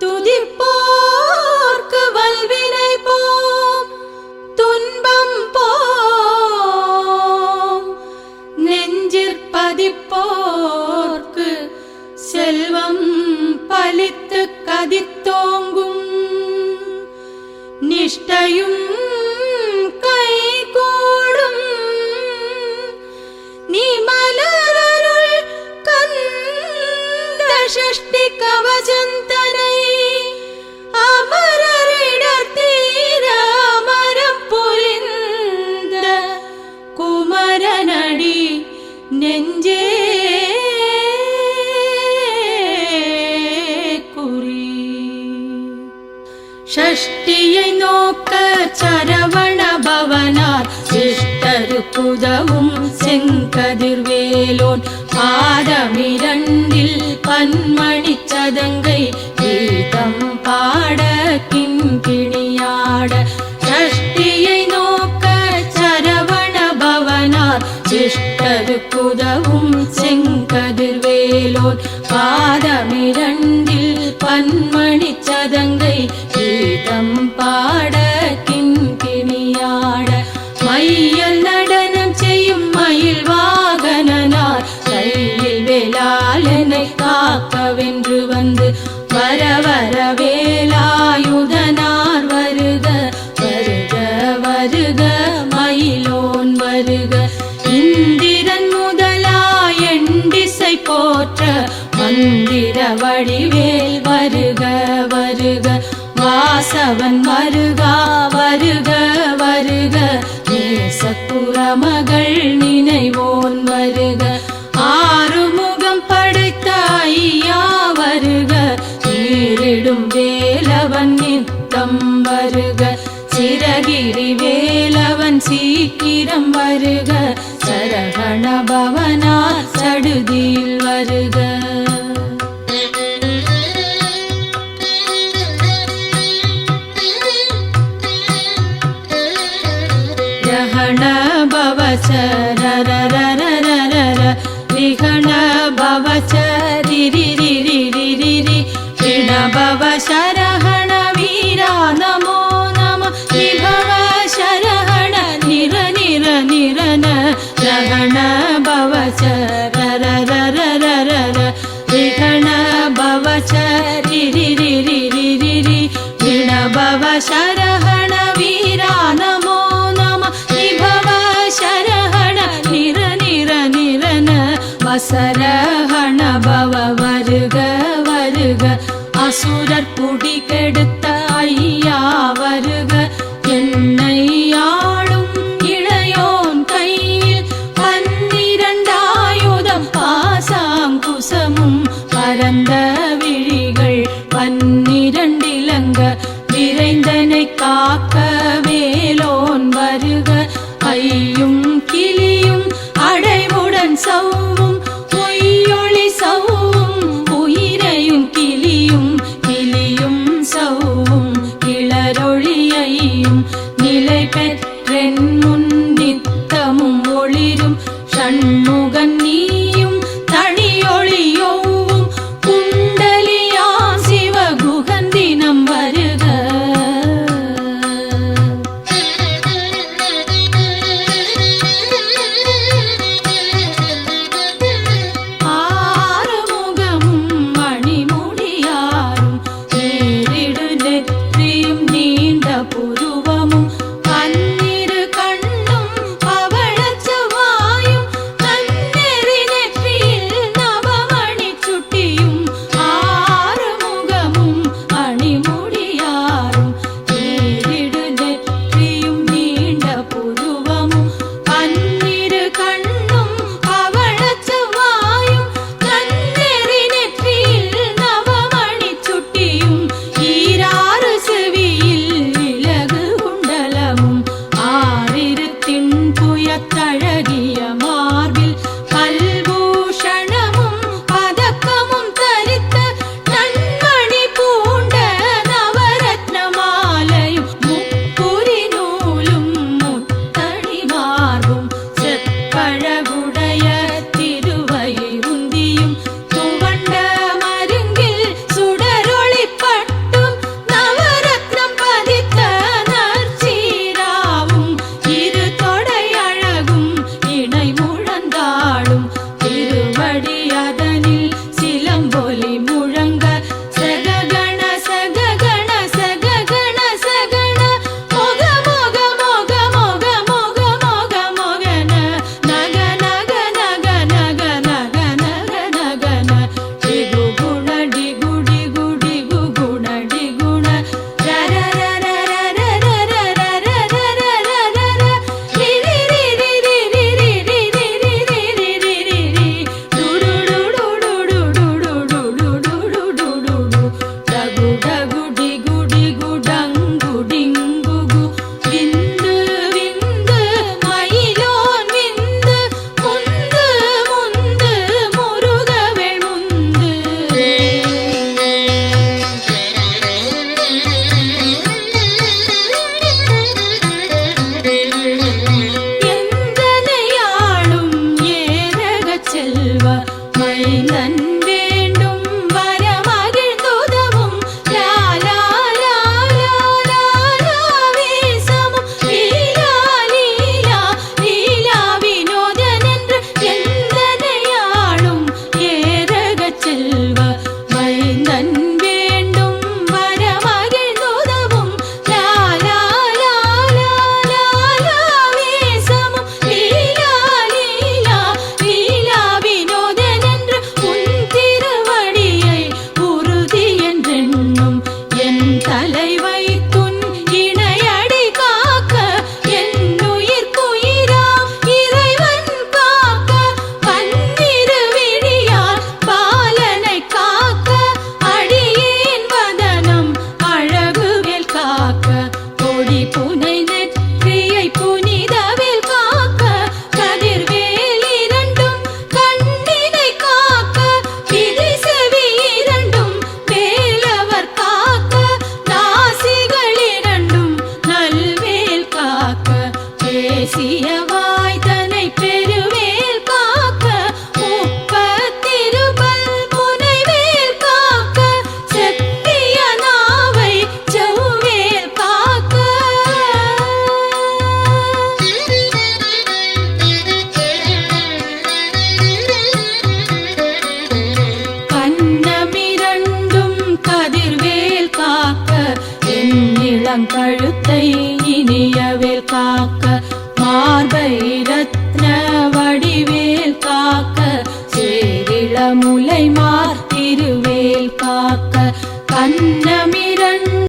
துதிப்போர்க்கு வல்வினை போம் துன்பம் போம் நெஞ்சிற்பதிப்போர்க்கு செல்வம் பலித்து கதித்தோங்கும் நிஷ்டையும் கைகூடும் நீ மலரருள் கந்த சஷ்டி கவசந்தனை அமரரிடர் தீர அமரம் புரிந்த குமரனடி நெஞ்சே குறி ஷஷ்டியை நோக்க சரவண பவனார் சிஷ்டருக்குதவும் செங்கதிர்வேலோன் பாதமிரண்டில் பன்மணி சதங்கை கீதம் பாட கிண்கிணியாட ஷஷ்டியை நோக்க சரவண பவனார் சிஷ்டருக்குதவும் செங்கதிர்வேலோன் பாதமிரண்டில் பன்மணி சதங்கை கீதம் பாட கிண்கிணியாட மையல் நடனம் செய்யும் மயில் வாகனனார் கையில் வேளாளனை காக்கவென்று வந்து வர வர வேலாயுதனார் வருக வருக வருக மயிலோன் வருக. இந்திரன் முதலாய் எண்டிசை போற்ற மந்திர வடிவேல் வருக வருக. வாசவன் வருகா வருக வருக. நேசக்குறமகள் நினைவோன் வருக. வருக. அசுரர் குடி கெடுத்த ஐயா வருக. தலை வைத்து இளங்கழுத்தை இனியவேல் காக்க மார்பை ரத்ன வடிவேல் காக்க சேரிளமுலை மார் திருவேல் காக்க கண்ணமி